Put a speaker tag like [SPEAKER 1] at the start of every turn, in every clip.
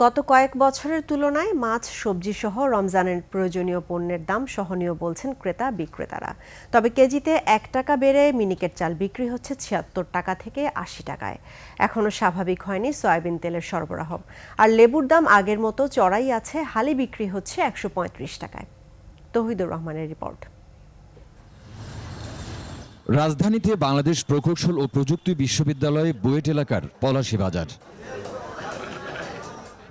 [SPEAKER 1] গত কয়েক বছরের তুলনায় মাছ সবজি সহ রমজানের প্রয়োজনীয় পণ্যের দাম সহনীয় বলছেন ক্রেতা, বিক্রেতারা। তবে কেজিতে এক টাকা বেড়ে মিনিকেট চাল বিক্রি হচ্ছে ছিয়াত্তর টাকা থেকে আশি টাকায়। এখনও স্বাভাবিক হয়নি সয়াবিন তেলের সরবরাহ। আর লেবুর দাম আগের মতো চড়াই আছে, হালি বিক্রি হচ্ছে একশো পঁয়ত্রিশ টাকায়। তহিদুর রহমানের রিপোর্ট।
[SPEAKER 2] রাজধানীতে বাংলাদেশ প্রকৌশল ও প্রযুক্তি বিশ্ববিদ্যালয় বুয়েট এলাকার পলাশী বাজার।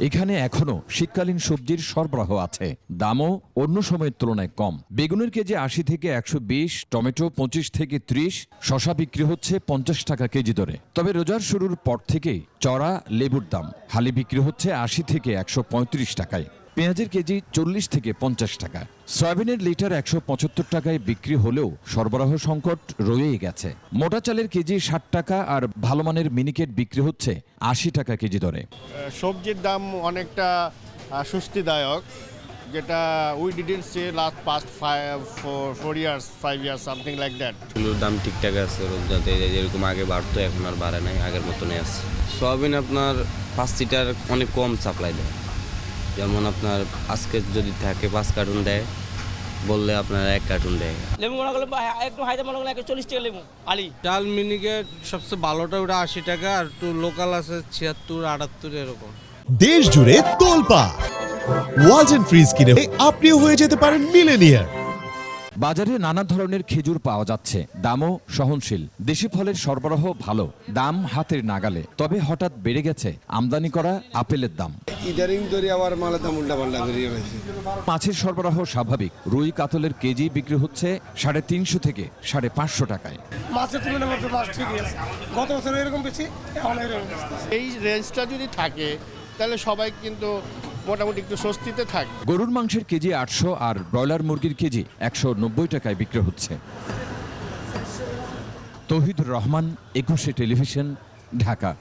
[SPEAKER 2] এখানে এখনও শীতকালীন সবজির সরবরাহ আছে। দামও অন্য সময়ের তুলনায় কম। বেগুনের কেজি আশি থেকে একশো বিশ, টমেটো পঁচিশ থেকে ত্রিশ, শশা বিক্রি হচ্ছে পঞ্চাশ টাকা কেজি দরে। তবে রোজার শুরুর পর থেকেই চড়া লেবুর দাম। হালি বিক্রি হচ্ছে আশি থেকে একশো পঁয়ত্রিশ টাকায়। পেঁয়াজের কেজি চল্লিশ থেকে পঞ্চাশ টাকা। সয়াবিনের লিটার একশো পঁচাত্তর টাকায় বিক্রি হলেও সরবরাহ সংকট রয়েই গেছে। মোটা চালের কেজি ষাট টাকা আর ভালো মানের মিনিকেট বিক্রি হচ্ছে আশি টাকা কেজি দরে।
[SPEAKER 3] সবজির দাম অনেকটা স্বস্তিদায়ক যেটা we didn't say last past five four years five years something like that
[SPEAKER 4] এগুলোর দাম ঠিকঠাক আছে রোজাতে যেরকম আগে বাড়তো এখন আর বাড়ে নাই আগের মতনই আছে। সোয়াবিন আপনার পাঁচ লিটার অনেক কম সাপ্লাই দেয়। যেমন আপনার আজকে যদি থাকে পাঁচ কার্টুন দেয় বললে আপনার এক কার্টুন দেয়।
[SPEAKER 5] লেবু মনে করলে একটু হাইতে মনে করলে একশো চল্লিশ টাকা লেবু আলি।
[SPEAKER 6] ডাল মিনিকেট সবচেয়ে ভালোটা ওটা আশি টাকা আর একটু লোকাল আছে ছিয়াত্তর আটাত্তর এরকম।
[SPEAKER 7] দেশ জুড়ে তোলপা ওয়ালটন ফ্রিজ কিনে আপনিও হয়ে যেতে পারেন মিলেনিয়ার
[SPEAKER 2] বাজারে নানা ধরনের খেজুর পাওয়া যাচ্ছে। দামও সহনশীল। দেশি ফলের সরবরাহ ভালো। দাম হাতের নাগালে। তবে হঠাৎ বেড়ে গেছে আমদানি করা আপেলের দাম।
[SPEAKER 8] ইদারিং ধরে আবার মালের দাম উল্টা পাল্টা বেরিয়ে গেছে
[SPEAKER 2] মাছের সরবরাহ স্বাভাবিক। রুই কাতলের কেজি বিক্রি হচ্ছে সাড়ে তিনশো থেকে সাড়ে পাঁচশো টাকায়।
[SPEAKER 9] মাছের তুলনায় মাছ ঠিকই আছে। গত বছর এরকম বেশি এখন এরকম
[SPEAKER 3] এই রেঞ্জটা যদি থাকে তাহলে সবাই কিন্তু মোটামুটি একটু স্বস্তিতে থাকবে
[SPEAKER 2] গরুর মাংসের কেজি আটশো আর ব্রয়লার মুরগির কেজি একশো নব্বই টাকায় বিক্রি হচ্ছে। তৌহিদুর রহমান, একুশে টেলিভিশন, ঢাকা।